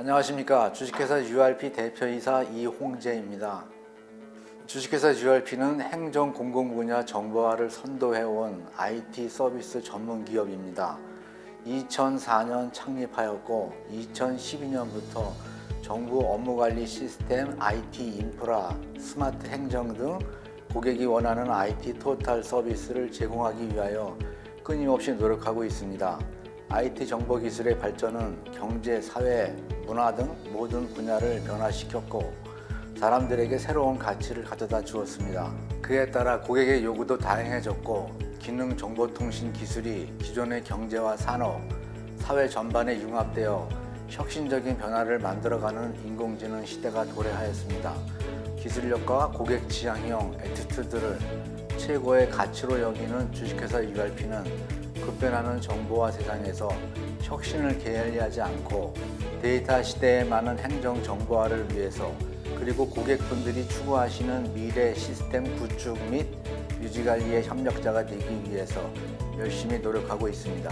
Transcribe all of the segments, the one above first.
안녕하십니까 주식회사 URP 대표이사 이홍재입니다. 주식회사 URP는 행정 공공 분야 정보화를 선도해온 IT 서비스 전문 기업입니다. 2004년 창립하였고 2012년부터 정부 업무관리 시스템, IT 인프라, 스마트 행정 등 고객이 원하는 IT 토탈 서비스를 제공하기 위하여 끊임없이 노력하고 있습니다. IT 정보 기술의 발전은 경제, 사회, 문화 등 모든 분야를 변화시켰고 사람들에게 새로운 가치를 가져다 주었습니다. 그에 따라 고객의 요구도 다양해졌고 기능 정보통신 기술이 기존의 경제와 산업, 사회 전반에 융합되어 혁신적인 변화를 만들어가는 인공지능 시대가 도래하였습니다. 기술력과 고객 지향형 애티튜드를 최고의 가치로 여기는 주식회사 URP는 급변하는 정보화 세상에서 혁신을 게을리하지 않고 데이터 시대에 많은 행정 정보화를 위해서 그리고 고객분들이 추구하시는 미래 시스템 구축 및 유지 관리의 협력자가 되기 위해서 열심히 노력하고 있습니다.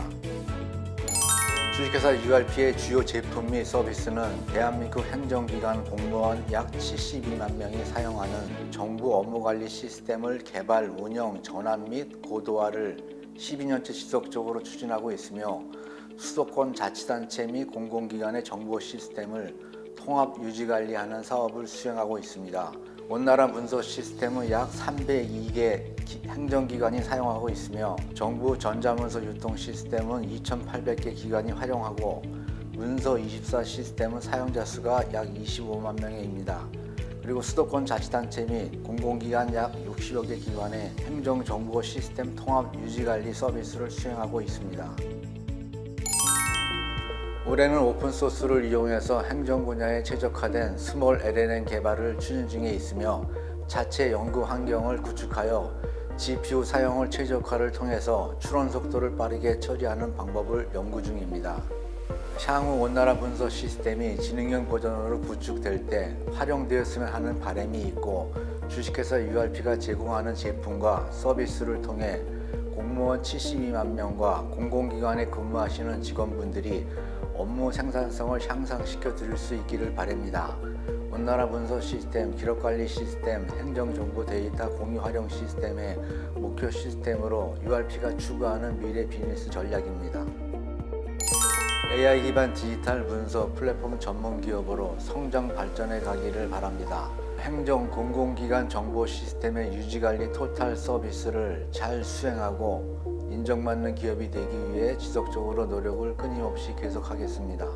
주식회사 URP의 주요 제품 및 서비스는 대한민국 행정기관 공무원 약 72만 명이 사용하는 정부 업무관리 시스템을 개발, 운영, 전환 및 고도화를 12년째 지속적으로 추진하고 있으며 수도권 자치단체 및 공공기관의 정보 시스템을 통합 유지 관리하는 사업을 수행하고 있습니다. 원나라 문서 시스템은 약 302개 행정기관이 사용하고 있으며 정부 전자문서 유통 시스템은 2,800개 기관이 활용하고 문서 24 시스템은 사용자 수가 약 25만 명입니다. 그리고 수도권 자치단체 및 공공기관 약 60여 개 기관의 행정정보 시스템 통합 유지관리 서비스를 수행하고 있습니다. 올해는 오픈소스를 이용해서 행정 분야에 최적화된 스몰 LLM 개발을 추진 중에 있으며 자체 연구 환경을 구축하여 GPU 사용을 최적화를 통해서 추론 속도를 빠르게 처리하는 방법을 연구 중입니다. 향후 원나라 문서 시스템이 지능형 버전으로 구축될 때 활용되었으면 하는 바람이 있고 주식회사 URP가 제공하는 제품과 서비스를 통해 공무원 72만 명과 공공기관에 근무하시는 직원분들이 업무 생산성을 향상시켜 드릴 수 있기를 바랍니다. 원나라 문서 시스템, 기록관리 시스템, 행정정보 데이터 공유 활용 시스템의 목표 시스템으로 URP가 추구하는 미래 비즈니스 전략입니다. AI 기반 디지털 문서 플랫폼 전문 기업으로 성장 발전해 가기를 바랍니다. 행정 공공기관 정보 시스템의 유지 관리 토탈 서비스를 잘 수행하고 인정받는 기업이 되기 위해 지속적으로 노력을 끊임없이 계속하겠습니다.